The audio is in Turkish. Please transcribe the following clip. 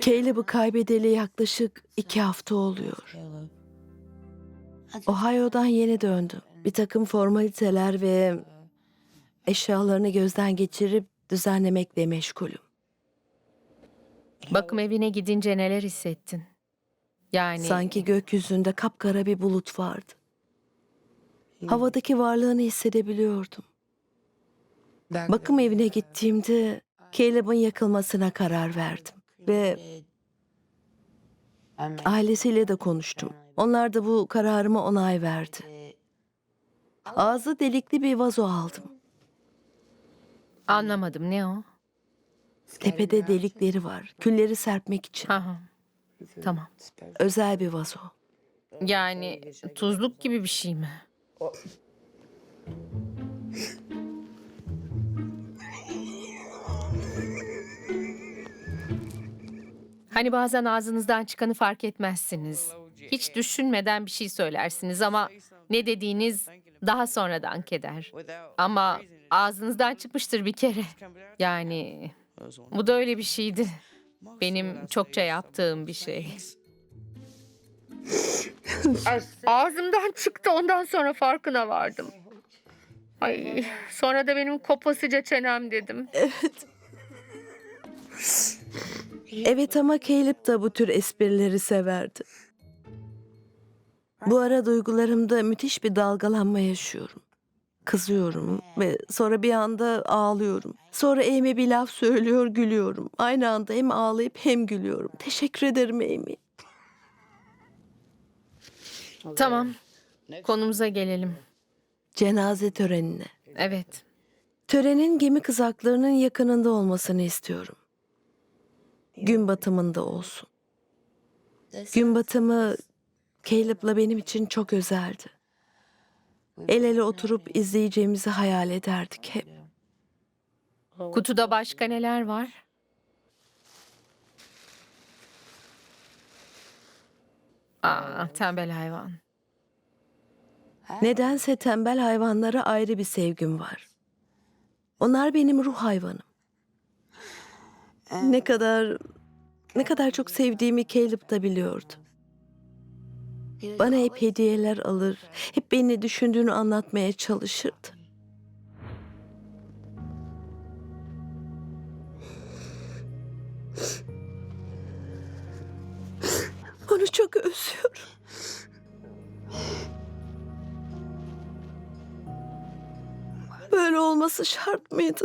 Caleb'ı kaybedeli yaklaşık iki hafta oluyor. Ohio'dan yeni döndüm. Bir takım formaliteler ve eşyalarını gözden geçirip düzenlemekle meşgulüm. Bakım evine gidince neler hissettin? Yani Sanki gökyüzünde kapkara bir bulut vardı. Havadaki varlığını hissedebiliyordum. Bakım evine gittiğimde Caleb'ın yakılmasına karar verdim. Ve ailesiyle de konuştum. Onlar da bu kararıma onay verdi. Ağzı delikli bir vazo aldım. anlamadım ne o? Tepede delikleri var. Külleri serpmek için. Ha ha. Tamam. Özel bir vazo. Yani tuzluk gibi bir şey mi? Hani bazen ağzınızdan çıkanı fark etmezsiniz. Hiç düşünmeden bir şey söylersiniz ama ne dediğiniz daha sonra dank eder. Ama ağzınızdan çıkmıştır bir kere. Yani bu da öyle bir şeydi. Benim çokça yaptığım bir şey. Ağzımdan çıktı ondan sonra farkına vardım. Ay, sonra da benim kopasıca çenem dedim. Evet ama Caleb da bu tür esprileri severdi. Bu ara duygularımda müthiş bir dalgalanma yaşıyorum. Kızıyorum ve sonra bir anda ağlıyorum. Sonra Amy bir laf söylüyor, gülüyorum. Aynı anda hem ağlayıp hem gülüyorum. Teşekkür ederim Amy. Tamam, konumuza gelelim. Cenaze törenine. Evet, Törenin gemi kızaklarının yakınında olmasını istiyorum. Gün batımında olsun. Gün batımı Caleb'la benim için çok özeldi. El ele oturup izleyeceğimizi hayal ederdik hep. kutuda başka neler var? Aa, tembel hayvan. Nedense tembel hayvanlara ayrı bir sevgim var. Onlar benim ruh hayvanım. Ne kadar ne kadar çok sevdiğimi Caleb da biliyordu. Bana hep hediyeler alır, hep beni düşündüğünü anlatmaya çalışırdı. Onu çok özlüyorum. Böyle olması şart mıydı?